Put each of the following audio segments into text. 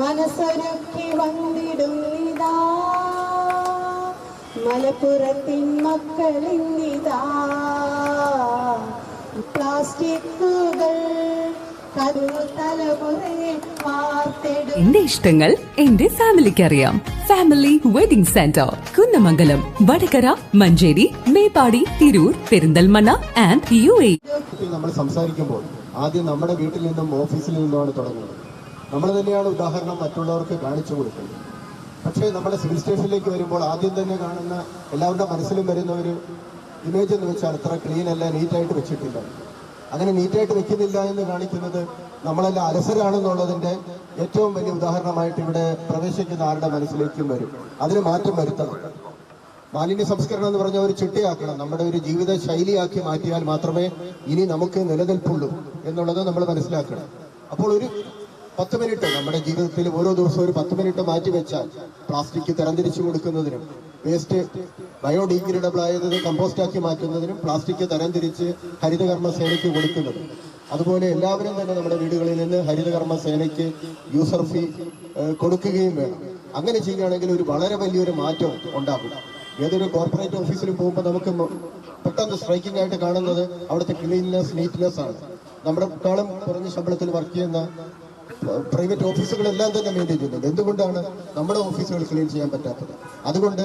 മനസ്സൊരുക്കി വന്നിടുന്നിതാ മലപ്പുറത്തിൻ മക്കളിന്നിതാ പ്ലാസ്റ്റിക്കുകൾ എന്റെ ഇഷ്ടങ്ങൾ എന്റെ ഫാമിലിക്ക് അറിയാം family wedding centre Kunnamangalam Vatakara Manjeri Meppadi Tirur Perinthalmanna and U A. നമ്മൾ സംസാരിക്കുമ്പോൾ ആദ്യം നമ്മുടെ വീട്ടിൽ നിന്നും ഓഫീസിൽ നിന്നുമാണ് തുടങ്ങുന്നത്. നമ്മൾ തന്നെയാണ് ഉദാഹരണം മറ്റുള്ളവർക്ക് കാണിച്ചു കൊടുക്കുന്നത്. പക്ഷേ നമ്മുടെ സിവിൽ സ്റ്റേഷനിലേക്ക് വരുമ്പോൾ ആദ്യം തന്നെ കാണുന്ന എല്ലാവരുടെ മനസ്സിലും വരുന്ന ഒരു ഇമേജ് എന്ന് വെച്ചാൽ അത്ര ക്ലീൻ അല്ല നീറ്റായിട്ട് വെച്ചിട്ടില്ല. അങ്ങനെ നീറ്റായിട്ട് വെക്കുന്നില്ല എന്ന് കാണിക്കുന്നത് നമ്മളെല്ലാം അലസരാണെന്നുള്ളതിന്റെ ഏറ്റവും വലിയ ഉദാഹരണമായിട്ട് ഇവിടെ പ്രവേശിക്കുന്ന ആരുടെ മനസ്സിലേക്കും വരും. അതിന് മാറ്റം വരുത്തണം. മാലിന്യ സംസ്കരണം എന്ന് പറഞ്ഞ ഒരു ചിട്ടയാക്കണം. നമ്മുടെ ഒരു ജീവിത ശൈലിയാക്കി മാറ്റിയാൽ മാത്രമേ ഇനി നമുക്ക് നിലനിൽപ്പുള്ളൂ എന്നുള്ളത് നമ്മൾ മനസ്സിലാക്കണം. അപ്പോൾ ഒരു പത്ത് മിനിറ്റ് നമ്മുടെ ജീവിതത്തിൽ ഓരോ ദിവസവും ഒരു പത്ത് മിനിറ്റ് മാറ്റി വെച്ചാൽ പ്ലാസ്റ്റിക് തരംതിരിച്ചു കൊടുക്കുന്നതിനും വേസ്റ്റ് ബയോഡീഗ്രേഡബിൾ ആയത് കമ്പോസ്റ്റാക്കി മാറ്റുന്നതിനും പ്ലാസ്റ്റിക് തരംതിരിച്ച് ഹരിതകർമ്മ സേനയ്ക്ക് കൊടുക്കുന്നതും. അതുപോലെ എല്ലാവരും തന്നെ നമ്മുടെ വീടുകളിൽ നിന്ന് ഹരിതകർമ്മ സേനയ്ക്ക് യൂസർ ഫീ കൊടുക്കുകയും വേണം. അങ്ങനെ ചെയ്യുകയാണെങ്കിൽ ഒരു വളരെ വലിയൊരു മാറ്റം ഉണ്ടാകും. ഏതൊരു കോർപ്പറേറ്റ് ഓഫീസിലും പോകുമ്പോൾ നമുക്ക് പെട്ടെന്ന് സ്ട്രൈക്കിംഗ് ആയിട്ട് കാണുന്നത് അവിടുത്തെ ക്ലീൻനെസ് നീറ്റ്നെസ് ആണ്. നമ്മുടെ കാളും കുറഞ്ഞ ശമ്പളത്തിൽ വർക്ക് ചെയ്യുന്ന പ്രൈവറ്റ് ഓഫീസുകളെല്ലാം തന്നെ മെയിന്റെയിൻ ചെയ്യുന്നത് എന്തുകൊണ്ടാണ് നമ്മുടെ ഓഫീസുകൾ ക്ലീൻ ചെയ്യാൻ പറ്റാത്തത്? അതുകൊണ്ട്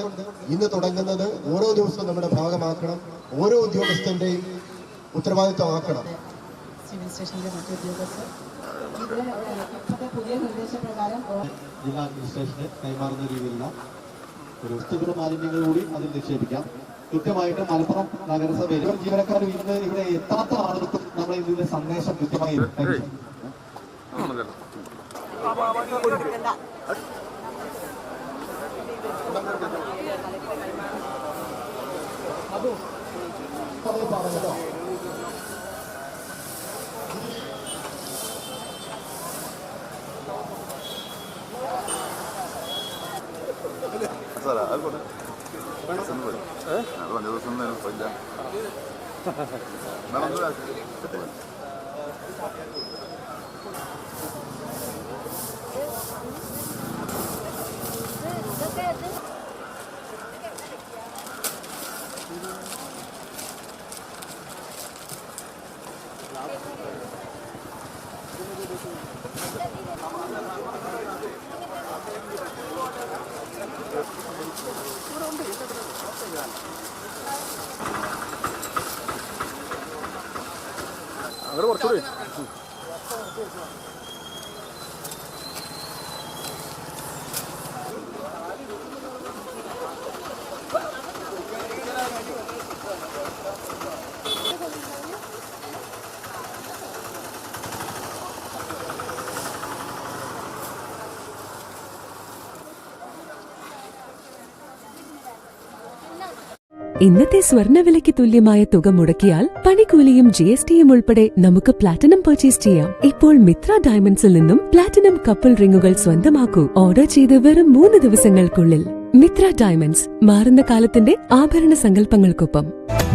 ഇന്ന് തുടങ്ങുന്നത് ഓരോ ദിവസവും നമ്മുടെ ഭാഗമാക്കണം ഓരോ ഉദ്യോഗസ്ഥന്റെയും ഉത്തരവാദിത്തമാക്കണം സിവിൽ സ്റ്റേഷനിലെ മറ്റു ഉദ്യോഗസ്ഥർ പുതിയ നിർദ്ദേശപ്രകാരം ജില്ലാ അഡ്മിനിസ്ട്രേഷന് കൈമാറുന്ന രീതിയിലുള്ള ഒരു സ്ഥിര മാലിന്യങ്ങൾ കൂടി അതിൽ നിക്ഷേപിക്കാം. കൃത്യമായിട്ട് മലപ്പുറം നഗരസഭയിൽ ജീവനക്കാരും ഇന്ന് ഇവിടെ എത്താത്ത ആളുകൾക്കും നമ്മൾ ഇതിന്റെ സന്ദേശം കൃത്യമായി എത്തിക്കും. സാറാ അത് പോയി അത് വണ്ടി ദിവസം നടന്നു അങ്ങനെ കുറച്ചുകൂടി. ഇന്നത്തെ സ്വർണവിലയ്ക്ക് തുല്യമായ തുക മുടക്കിയാൽ പണിക്കൂലിയും ജി എസ് ടിയും ഉൾപ്പെടെ നമുക്ക് പ്ലാറ്റിനം പർച്ചേസ് ചെയ്യാം. ഇപ്പോൾ മിത്ര ഡയമണ്ട്സിൽ നിന്നും പ്ലാറ്റിനം കപ്പിൾ റിങ്ങുകൾ സ്വന്തമാക്കൂ. ഓർഡർ ചെയ്ത് വെറും മൂന്ന് ദിവസങ്ങൾക്കുള്ളിൽ. മിത്ര ഡയമണ്ട്സ് മാറുന്ന കാലത്തിന്റെ ആഭരണ സങ്കല്പങ്ങൾക്കൊപ്പം.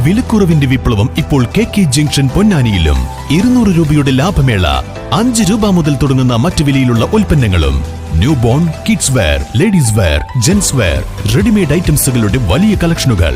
വിലക്കുറവിന്റെ വിപ്ലവം ഇപ്പോൾ കെ കെ ജംഗ്ഷൻ പൊന്നാനിയിലും. ഇരുന്നൂറ് രൂപയുടെ ലാഭമേള അഞ്ച് രൂപ മുതൽ തുടങ്ങുന്ന മറ്റു വിലയിലുള്ള ഉൽപ്പന്നങ്ങളും. Newborn kids wear ladies wear gents wear readymade ഐറ്റംസുകളുടെ വലിയ കളക്ഷനുകൾ